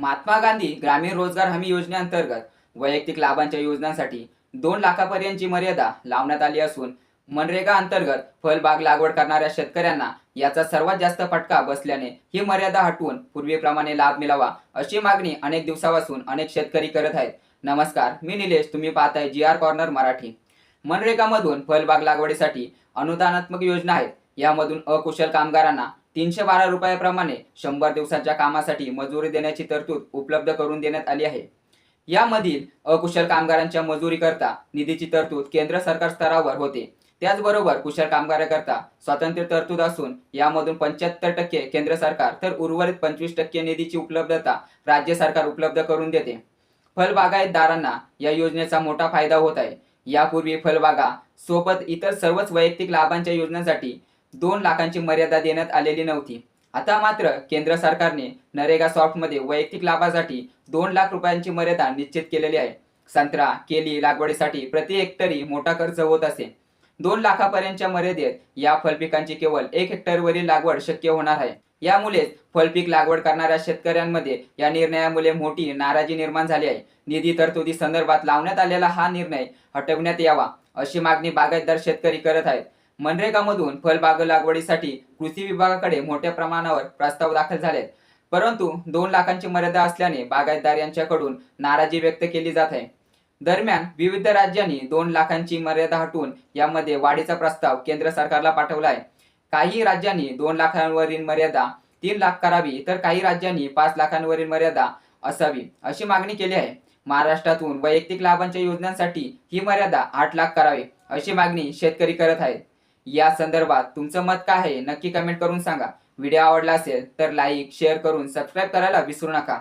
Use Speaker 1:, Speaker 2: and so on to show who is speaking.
Speaker 1: महात्मा गांधी ग्रामीण रोजगार हमी योजनेअंतर्गत वैयक्तिक लाभांच्या योजनांसाठी दोन लाखापर्यंतची मर्यादा लावण्यात आली असून मनरेगा अंतर्गत फळबाग लागवड करणाऱ्या शेतकऱ्यांना याचा सर्वात जास्त फटका बसल्याने ही मर्यादा हटवून पूर्वीप्रमाणे लाभ मिळावा अशी मागणी अनेक दिवसापासून अनेक शेतकरी करत आहेत. नमस्कार मी निलेश तुम्ही पाहताय जी आर कॉर्नर मराठी. मनरेगामधून फळबाग लागवडीसाठी अनुदानात्मक योजना आहेत. यामधून अकुशल कामगारांना तीनशे बारा रुपयाप्रमाणे शंभर दिवसांच्या कामासाठी मजुरी देण्याची तरतूद उपलब्ध करून देण्यात आली आहे. यामधील अकुशल कामगारांच्या मजुरीकरता निधीची तरतूद केंद्र सरकार स्तरावर होते. त्याचबरोबर कुशल कामगाराकरता स्वातंत्र्य तरतूद असून यामधून पंच्याहत्तर टक्के केंद्र सरकार तर उर्वरित पंचवीस टक्के निधीची उपलब्धता राज्य सरकार उपलब्ध करून देते. फळबागायतदारांना या योजनेचा मोठा फायदा होत आहे. यापूर्वी फळबागा सोबत इतर सर्वच वैयक्तिक लाभांच्या योजनांसाठी दोन लाखांची मर्यादा देण्यात आलेली नव्हती. आता मात्र केंद्र सरकारने नरेगा सॉफ्टमध्ये वैयक्तिक लाभासाठी दोन लाख रुपयांची मर्यादा निश्चित केलेली आहे. संत्रा केली लागवडीसाठी प्रति हेक्टरी मोठा खर्च होत असे. दोन लाखापर्यंतच्या मर्यादेत या फळपिकांची केवळ एक हेक्टरवरील लागवड शक्य होणार आहे. यामुळेच फळपीक लागवड करणाऱ्या शेतकऱ्यांमध्ये या निर्णयामुळे मोठी नाराजी निर्माण झाली आहे. निधी तरतुदी संदर्भात लावण्यात आलेला हा निर्णय हटवण्यात यावा अशी मागणी बागायतदार शेतकरी करत आहेत. मनरेगामधून फळबाग लागवडीसाठी कृषी विभागाकडे मोठ्या प्रमाणावर प्रस्ताव दाखल झाले परंतु दोन लाखांची मर्यादा असल्याने बागायतदार यांच्याकडून नाराजी व्यक्त केली जात आहे. दरम्यान विविध राज्यांनी दोन लाखांची मर्यादा हटवून यामध्ये वाढीचा प्रस्ताव केंद्र सरकारला पाठवला आहे. काही राज्यांनी दोन लाखांवरील मर्यादा तीन लाख करावी तर काही राज्यांनी पाच लाखांवरील मर्यादा असावी अशी मागणी केली आहे. महाराष्ट्रातून वैयक्तिक लाभांच्या योजनांसाठी ही मर्यादा आठ लाख करावी अशी मागणी शेतकरी करत आहेत. या संदर्भात तुमचं मत काय आहे नक्की कमेंट करून सांगा. व्हिडिओ आवडला असेल तर लाईक शेअर करून सबस्क्राईब करायला विसरू नका.